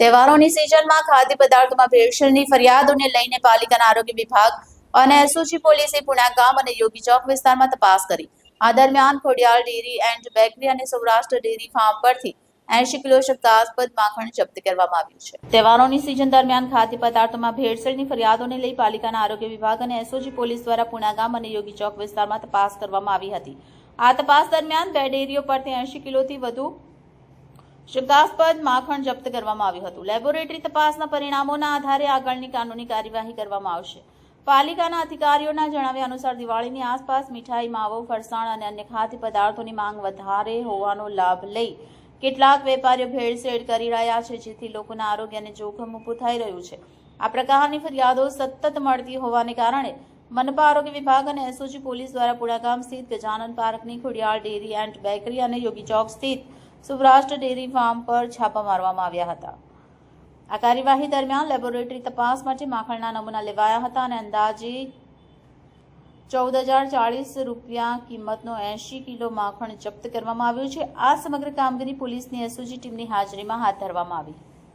તહેવારોની સિઝનમાં ખાદ્ય પદાર્થોમાં ભેળસેળની ફરિયાદોને લઈને પાલિકાના આરોગ્ય વિભાગ અને એસઓજી પોલીસે પુણા ગામ અને યોગી ચોક વિસ્તારમાં તપાસ કરી. આ દરમિયાન ખોડિયાર ડેરી એન્ડ બેકરી અને સૌરાષ્ટ્ર ડેરી ફાર્મ પરથી એંશી કિલો શંકાસ્પદ માખણ જપ્ત કરવામાં આવ્યું છે. તહેવારોની સિઝન દરમિયાન ખાદ્ય પદાર્થોમાં ભેળસેળની ફરિયાદોને લઈ પાલિકાના આરોગ્ય વિભાગ અને એસઓજી પોલીસ દ્વારા પુણા ગામ અને યોગી ચોક વિસ્તારમાં તપાસ કરવામાં આવી હતી. આ તપાસ દરમિયાન બે ડેરીઓ પરથી એંશી કિલોથી વધુ શંકાસ્પદ માખણ જપ્ત કરવામાં આવ્યું હતું. લેબોરેટરી તપાસના પરિણામોના આધારે આગળની કાનૂની કાર્યવાહી કરવામાં આવશે. પાલિકાના અધિકારીઓના જણાવ્યા અનુસાર દિવાળીની આસપાસ મીઠાઈ, માવો, ફરસાણ અને અન્ય ખાદ્ય પદાર્થોની માંગ વધારે હોવાનો લાભ લઈ કેટલાક વેપારીઓ ભેળસેળ કરી રહ્યા છે, જેથી લોકોના આરોગ્યને જોખમ ઊભું થઈ રહ્યું છે. આ પ્રકારની ફરિયાદો સતત મળતી હોવાને કારણે મનપા આરોગ્ય વિભાગ અને એસઓજી પોલીસ દ્વારા પુણાગામ સ્થિત ગજાનન પાર્કની ખોડિયાળ ડેરી એન્ડ બેકરી અને યોગી ચોક સ્થિત સૌરાષ્ટ્ર ડેરી ફાર્મ પર છાપા મારવામાં આવ્યા હતા. આ કાર્યવાહી દરમિયાન લેબોરેટરી તપાસ માટે માખણના નમૂના લેવાયા હતા અને અંદાજે ચૌદ હજાર ચાળીસ રૂપિયા કિંમતનો એંશી કિલો માખણ જપ્ત કરવામાં આવ્યું છે. આ સમગ્ર કામગીરી પોલીસની એસઓજી ટીમની હાજરીમાં હાથ ધરવામાં આવી.